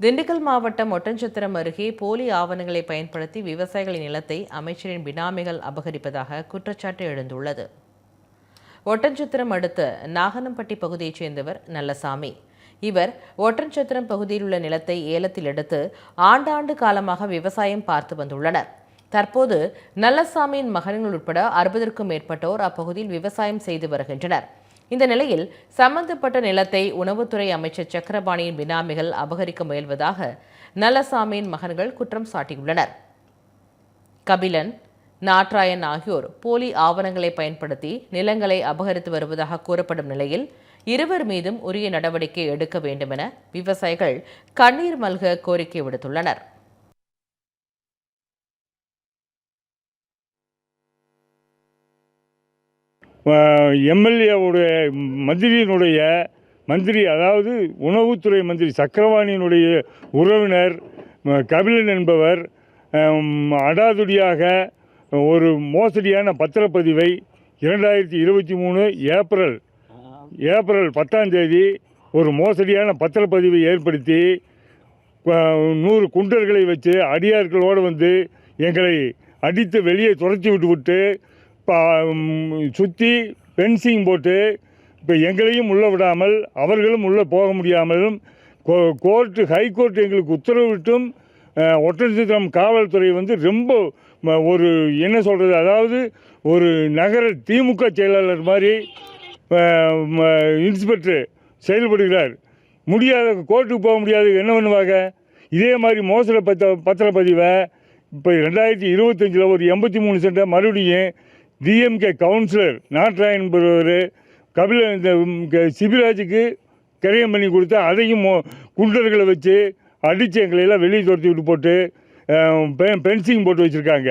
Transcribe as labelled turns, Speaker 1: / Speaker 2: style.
Speaker 1: திண்டுக்கல் மாவட்டம் ஒட்டஞ்சத்திரம் அருகே போலி ஆவணங்களை பயன்படுத்தி விவசாயிகளின் நிலத்தை அமைச்சரின் பினாமிகள் அபகரிப்பதாக குற்றச்சாட்டு எழுந்துள்ளது. ஒட்டஞ்சத்திரம் அடுத்த நாகனம்பட்டி பகுதியைச் சேர்ந்தவர் நல்லசாமி. இவர் ஒட்டஞ்சத்திரம் பகுதியில் உள்ள நிலத்தை ஏலத்தில் எடுத்து ஆண்டாண்டு காலமாக விவசாயம் பார்த்து வந்துள்ளனர். தற்போது நல்லசாமியின் மகன்கள் உட்பட அறுபதற்கும் மேற்பட்டோர் அப்பகுதியில் விவசாயம் செய்து வருகின்றனர். இந்த நிலையில் சம்பந்தப்பட்ட நிலத்தை உணவுத்துறை அமைச்சர் சக்கரபாணியின் பினாமிகள் அபகரிக்க முயல்வதாக நல்லசாமியின் மகன்கள் குற்றம் சாட்டியுள்ளனர். கபிலன் நாட்ராயன் ஆகியோர் போலி ஆவணங்களை பயன்படுத்தி நிலங்களை அபகரித்து வருவதாக கூறப்படும் நிலையில் இருவர் மீதும் உரிய நடவடிக்கை எடுக்க வேண்டுமென விவசாயிகள் கண்ணீர் மல்க கோரிக்கை விடுத்துள்ளனர்.
Speaker 2: எம்எல்ஏவுடைய மந்திரியினுடைய மந்திரி அதாவது உணவுத்துறை மந்திரி சக்கரவாணியினுடைய உறவினர் கபிலன் என்பவர் அடாதுடியாக ஒரு மோசடியான பத்திரப்பதிவை இரண்டாயிரத்தி இருபத்தி மூணு ஏப்ரல் ஏப்ரல் பத்தாம் தேதி ஒரு மோசடியான பத்திரப்பதிவை ஏற்படுத்தி நூறு குண்டர்களை வச்சு அடியார்களோடு வந்து எங்களை அடித்து வெளியே துரத்தி விட்டு விட்டு சுற்றி பென்சிங் போட்டு இப்போ எங்களையும் உள்ளே விடாமல் அவர்களும் உள்ளே போக முடியாமலும் கோ- கோர்ட்டு ஹைகோர்ட் எங்களுக்கு உத்தரவிட்டும். ஒட்டன்சித்திரம் காவல்துறை வந்து ரொம்ப ம- ஒரு என்ன சொல்கிறது அதாவது ஒரு நகர திமுக செயலாளர் மாதிரி இன்ஸ்பெக்டர் செயல்படுகிறார். முடியாத கோர்ட்டுக்கு போக முடியாது என்ன பண்ணுவாங்க? இதே மாதிரி மோசடி பத்திர பத்திரப்பதிவை இப்போ ரெண்டாயிரத்தி இருபத்தஞ்சில் ஒரு எண்பத்தி மூணு சென்டை மறுபடியும் டிஎம்கே கவுன்சிலர் நாட்ராயன் என்பவர் கபில இந்த க- சிபிராஜுக்கு கரையம் பண்ணி கொடுத்து அதையும் மோ- குண்டர்களை வச்சு அடித்து எங்களையெல்லாம் வெளியே துரத்தி விட்டு போட்டு பென்சிங் போட்டு வச்சுருக்காங்க.